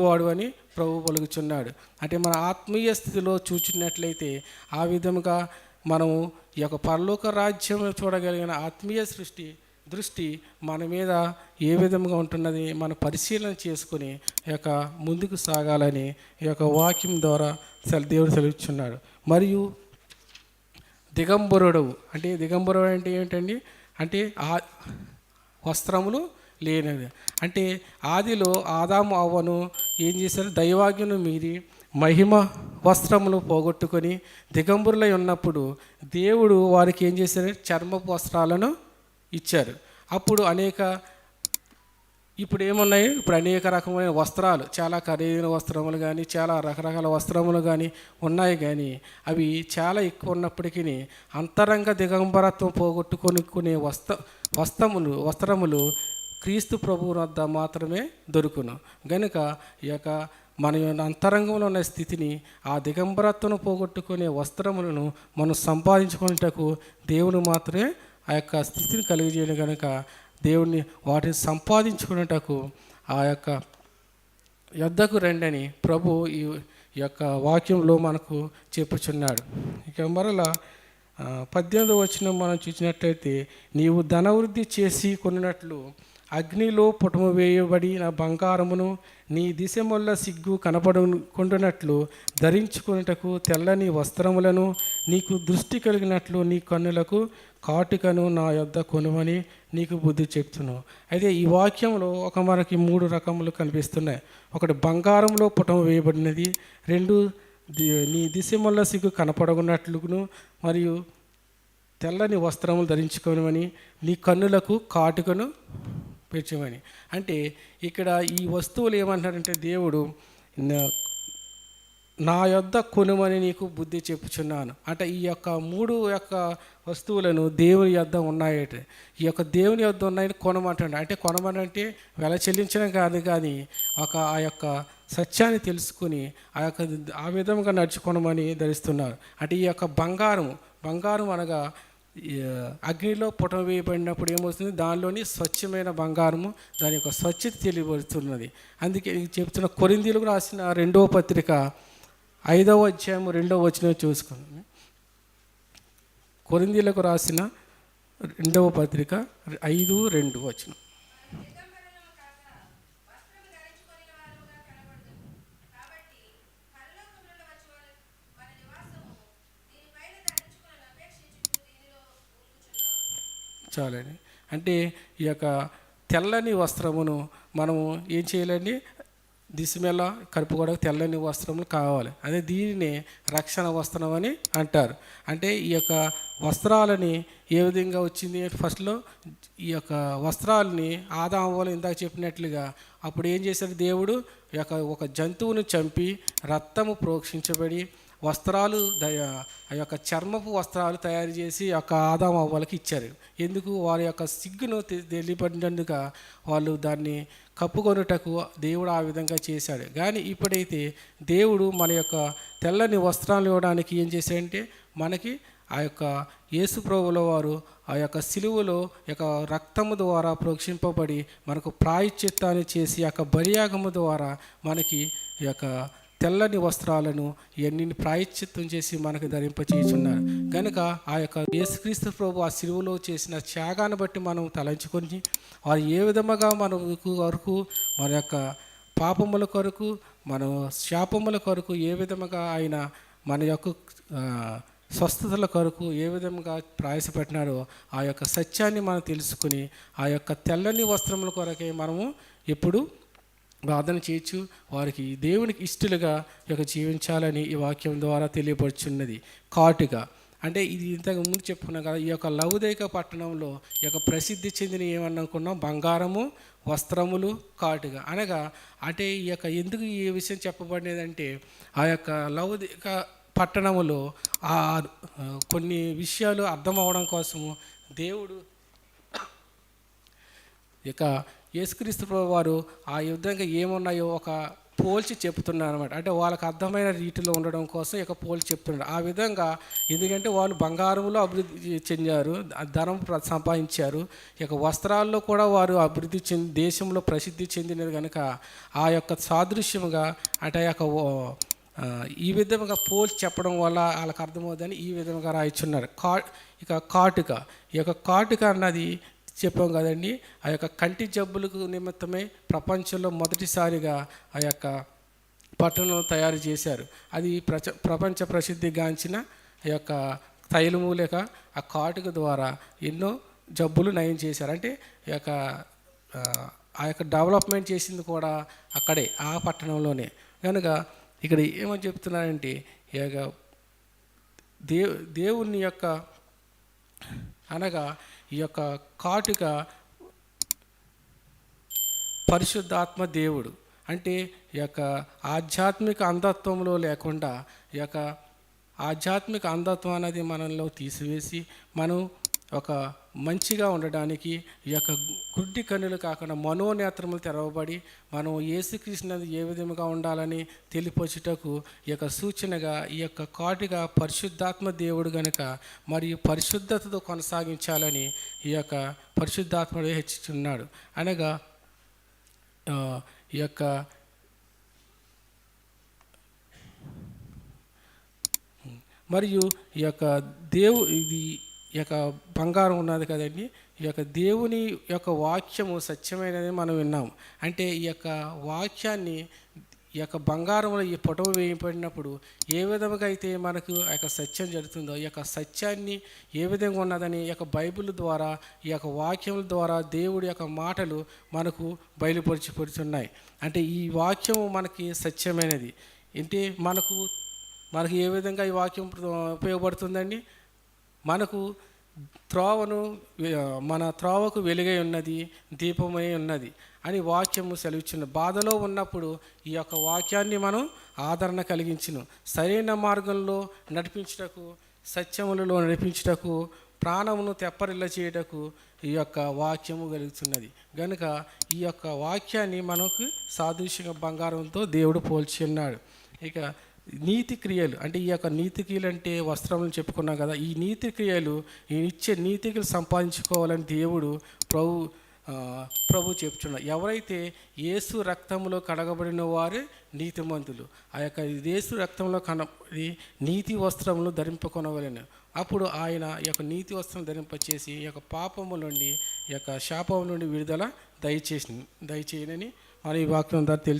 వాడు అని ప్రభు పలుకుచున్నాడు. అంటే మన ఆత్మీయ స్థితిలో చూచినట్లయితే ఆ విధముగా మనము ఈ యొక్క పరలోక రాజ్యం చూడగలిగిన ఆత్మీయ సృష్టి దృష్టి మన మీద ఏ విధంగా ఉంటున్నది మన పరిశీలన చేసుకుని ఈ యొక్క ముందుకు సాగాలని ఈ యొక్క వాక్యం ద్వారా సెల దేవుడు సెలవుచున్నాడు మరియు దిగంబరుడవు అంటే దిగంబరుడు అంటే ఏంటండి? అంటే ఆ వస్త్రములు లేనిది. అంటే ఆదిలో ఆదాము అవ్వను ఏం చేశారు? దైవాజ్ఞను మీరి మహిమ వస్త్రములు పోగొట్టుకొని దిగంబరులై ఉన్నప్పుడు దేవుడు వారికి ఏం చేశారు? చర్మపు వస్త్రాలను ఇచ్చారు. అప్పుడు అనేక ఇప్పుడు ఏమున్నాయి? ఇప్పుడు అనేక రకమైన వస్త్రాలు చాలా ఖరీదైన వస్త్రములు కానీ చాలా రకరకాల వస్త్రములు కానీ ఉన్నాయి కానీ అవి చాలా ఎక్కువ ఉన్నప్పటికీ అంతరంగ దిగంబరత్వం పోగొట్టుకొని వస్త్ర వస్త్రములు వస్త్రములు క్రీస్తు ప్రభువు వద్ద మాత్రమే దొరుకును. గనుక ఈ యొక్క మన యొక్క అంతరంగంలో ఉన్న స్థితిని ఆ దిగంబరత్వను పోగొట్టుకునే వస్త్రములను మనం సంపాదించుకునేటకు దేవుని మాత్రమే ఆ యొక్క స్థితిని కలిగజేయడం కనుక దేవుణ్ణి వాటిని సంపాదించుకునేటకు ఆ యొక్క యొద్దకు రండని ప్రభు ఈ ఈ యొక్క వాక్యంలో మనకు చెప్పుచున్నాడు. ఇక మరలా పద్దెనిమిది వచ్చిన మనం చూసినట్లయితే నీవు ధనవృద్ధి చేసి కొనినట్లు అగ్నిలో పుటము వేయబడిన బంగారమును నీ దిశమల్ల సిగ్గు కనపడుకుంటున్నట్లు ధరించుకున్నటకు తెల్లని వస్త్రములను నీకు దృష్టి కలిగినట్లు నీ కన్నులకు కాటుకను నా యొద్ద కొనుమని నీకు బుద్ధి చెప్తును. అయితే ఈ వాక్యంలో ఒక మనకి మూడు రకములు కనిపిస్తున్నాయి. ఒకటి బంగారంలో పుటము వేయబడినది రెండు ది- నీ దిశమల్ల సిగ్గు కనపడకున్నట్లును మరియు తెల్లని వస్త్రములు ధరించుకోనమని నీ కన్నులకు కాటుకను పెంచమని అంటే ఇక్కడ ఈ వస్తువులు ఏమంటారంటే దేవుడు నా- నా యొద్ద కొనుమని నీకు బుద్ధి చెప్పుచున్నాను. అంటే ఈ యొక్క మూడు యొక్క వస్తువులను దేవుని యొద్ద ఉన్నాయట. ఈ యొక్క దేవుని యొద్ద ఉన్నాయని కొనమంటాడు అంటే కొనమనంటే వెల చెల్లించడం కాదు కానీ ఒక ఆ యొక్క సత్యాన్ని తెలుసుకుని ఆ యొక్క ఆ విధంగా నడుచుకోనమని ధరిస్తున్నారు. అంటే ఈ యొక్క బంగారం బంగారం అనగా అగ్నిలో పుటం వేయబడినప్పుడు ఏమవుతుంది? దానిలోని స్వచ్ఛమైన బంగారము దాని యొక్క స్వచ్ఛత తెలియబడుతున్నది అందుకే చెప్తున్న కొరిందీలకు రాసిన రెండవ పత్రిక ఐదవ అధ్యాయము రెండవ వచనం చూసుకుందాం. కొరిందీలకు రాసిన రెండవ పత్రిక ఐదు రెండు వచనం. ధరించాలని అంటే ఈ యొక్క తెల్లని వస్త్రమును మనము ఏం చేయాలండి? దిశమెల కలుపుకోవడం తెల్లని వస్త్రములు కావాలి. అదే దీనిని రక్షణ వస్త్రం అని అంటారు. అంటే ఈ యొక్క వస్త్రాలని ఏ విధంగా వచ్చింది? ఫస్ట్లో ఈ యొక్క వస్త్రాలని ఆదామవలం ఇందాక చెప్పినట్లుగా అప్పుడు ఏం చేశాడు దేవుడు? ఈ యొక్క ఒక జంతువును చంపి రక్తము ప్రోక్షించబడి వస్త్రాలు ఆ యొక్క చర్మపు వస్త్రాలు తయారు చేసి ఆ యొక్క ఆదాం వాళ్ళకి ఇచ్చారు. ఎందుకు? వారి యొక్క సిగ్గును తెలియపడినందుగా వాళ్ళు దాన్ని కప్పుకొనుటకు దేవుడు ఆ విధంగా చేశాడు. కానీ ఇప్పుడైతే దేవుడు మన యొక్క తెల్లని వస్త్రాలు ఇవ్వడానికి ఏం చేశాడంటే మనకి ఆ యొక్క యేసుప్రభుల వారు ఆ యొక్క సిలువలో యొక్క రక్తము ద్వారా ప్రోక్షింపబడి మనకు ప్రాయశ్చిత్తాన్ని చేసి ఆ యొక్క బలియాగము ద్వారా మనకి ఈ యొక్క తెల్లని వస్త్రాలను ఇవన్నీ ప్రాయశ్చిత్తం చేసి మనకు ధరింపచేయుచున్నారు. కనుక ఆ యొక్క యేసుక్రీస్తు ప్రభు ఆ సిలువలో చేసిన త్యాగాన్ని బట్టి మనం తలంచుకొని వారు ఏ విధముగా మనకు వరకు మన యొక్క పాపముల కొరకు మన శాపముల కొరకు ఏ విధముగా ఆయన మన యొక్క స్వస్థతల కొరకు ఏ విధంగా ప్రయాసపెట్టినారో ఆ యొక్క సత్యాన్ని మనం తెలుసుకుని ఆ యొక్క తెల్లని వస్త్రముల కొరకే మనము ఎప్పుడు ప్రార్థన చేయొచ్చు. వారికి దేవునికి ఇష్టలుగా ఈ యొక్క జీవించాలని ఈ వాక్యం ద్వారా తెలియపరుచున్నది. కాటుగా. అంటే ఇది ఇంతకు ముందు చెప్పుకున్నాం కదా ఈ యొక్క లౌదైక పట్టణంలో ఈ యొక్క ప్రసిద్ధి చెందిన ఏమనుకున్నాం బంగారము వస్త్రములు కాటుగా. అనగా అంటే ఈ యొక్క ఎందుకు ఈ విషయం చెప్పబడినదంటే ఆ యొక్క లౌదిక పట్టణములో ఆ ఆ, కొన్ని విషయాలు అర్థం అవడం కోసము దేవుడు ఇక యేసుక్రీస్తు వారు ఆ విధంగా ఏమున్నాయో ఒక పోల్చి చెప్తున్నారు అనమాట అంటే వాళ్ళకి అర్థమైన రీతిలో ఉండడం కోసం ఇక పోల్చి చెప్తున్నారు. ఆ విధంగా ఎందుకంటే వాళ్ళు బంగారంలో అభివృద్ధి చెందారు ధనం సంపాదించారు. ఇక వస్త్రాల్లో కూడా వారు అభివృద్ధి చెంది దేశంలో ప్రసిద్ధి చెందినది కనుక ఆ యొక్క సాదృశ్యంగా అంటే ఆ యొక్క ఈ విధంగా పోల్చి చెప్పడం వల్ల వాళ్ళకి అర్థమవుతుందని ఈ విధంగా రాయిచున్నారు కా ఇక కాటుక. ఈ యొక్క కాటుక అన్నది చెప్పాం కదండి ఆ యొక్క కంటి జబ్బులకు నిమిత్తమే ప్రపంచంలో మొదటిసారిగా ఆ యొక్క పట్టణం తయారు చేశారు. అది ప్రచ ప్రపంచ ప్రసిద్ధిగాంచిన ఆ యొక్క తైలమూలిక ఆ కాటుక ద్వారా ఎన్నో జబ్బులు నయం చేశారు. అంటే ఈ యొక్క ఆ, యొక్క డెవలప్మెంట్ చేసింది కూడా అక్కడే ఆ పట్టణంలోనే. కనుక ఇక్కడ ఏమని చెప్తున్నారంటే ఈ యొక్క దే దేవుని యొక్క అనగా ఈ యొక్క కాటుక పరిశుద్ధాత్మ దేవుడు. అంటే ఈ యొక్క ఆధ్యాత్మిక అంధత్వంలో లేకుండా ఈ యొక్క ఆధ్యాత్మిక అంధత్వం అనేది మనలో తీసివేసి మనం ఒక మంచిగా ఉండడానికి ఈ యొక్క గుడ్డి కన్నులు కాకుండా మనోనేత్రములు తెరవబడి మనం ఏసుకృష్ణది ఏ విధముగా ఉండాలని తెలిపొచ్చుటకు ఈ యొక్క సూచనగా ఈ యొక్క కాటుగా పరిశుద్ధాత్మ దేవుడు గనుక మరియు పరిశుద్ధతతో కొనసాగించాలని ఈ యొక్క పరిశుద్ధాత్మడు హెచ్చుచున్నాడు. అనగా ఈ యొక్క మరియు ఈ యొక్క దేవు ఇది ఈ యొక్క బంగారం ఉన్నది కదండి. ఈ యొక్క దేవుని యొక్క వాక్యము సత్యమైనది మనం విన్నాము అంటే ఈ యొక్క వాక్యాన్ని ఈ యొక్క బంగారంలో ఈ పొటవ వేయబడినప్పుడు ఏ విధముగా అయితే మనకు ఆ యొక్క సత్యం జరుగుతుందో ఈ యొక్క సత్యాన్ని ఏ విధంగా ఉన్నదని ఈ యొక్క బైబిల్ ద్వారా ఈ యొక్క వాక్యముల ద్వారా దేవుడి యొక్క మాటలు మనకు బయలుపరిచిపడుతున్నాయి అంటే ఈ వాక్యము మనకి సత్యమైనది. అంటే మనకు మనకి ఏ విధంగా ఈ వాక్యం ఉపయోగపడుతుందండి? మనకు త్రోవను మన త్రోవకు వెలుగై ఉన్నది దీపమై ఉన్నది అని వాక్యము సెలవిచ్చిన. బాధలో ఉన్నప్పుడు ఈ యొక్క వాక్యాన్ని మనం ఆదరణ కలిగించును. సరైన మార్గంలో నడిపించుటకు సత్యములలో నడిపించుటకు ప్రాణమును తెప్పరిల్ల చేయుటకు ఈ యొక్క వాక్యము కలుగుతున్నది. గనుక ఈ యొక్క వాక్యాన్ని మనకు సాదృశ్యంగా బంగారంతో దేవుడు పోల్చి ఉన్నాడు. ఇక నీతి క్రియలు అంటే ఈ యొక్క నీతి క్రియలు అంటే వస్త్రములు చెప్పుకున్నాం కదా ఈ నీతి క్రియలు ఈ ఇచ్చే నీతి క్రియలు సంపాదించుకోవాలని దేవుడు ప్రభు ప్రభు చెప్తున్నాడు. ఎవరైతే యేసు రక్తంలో కడగబడిన వారే నీతిమంతులు. ఆ యొక్క యేసు రక్తంలో కన నీతి వస్త్రములు ధరింపకొనవలను. అప్పుడు ఆయన ఈ యొక్క నీతి వస్త్రం ధరింపచేసి ఈ యొక్క పాపము నుండి ఈ యొక్క శాపం నుండి విడుదల దయచేసి దయచేయనని మరి ఈ వాక్యం ద్వారా తెలి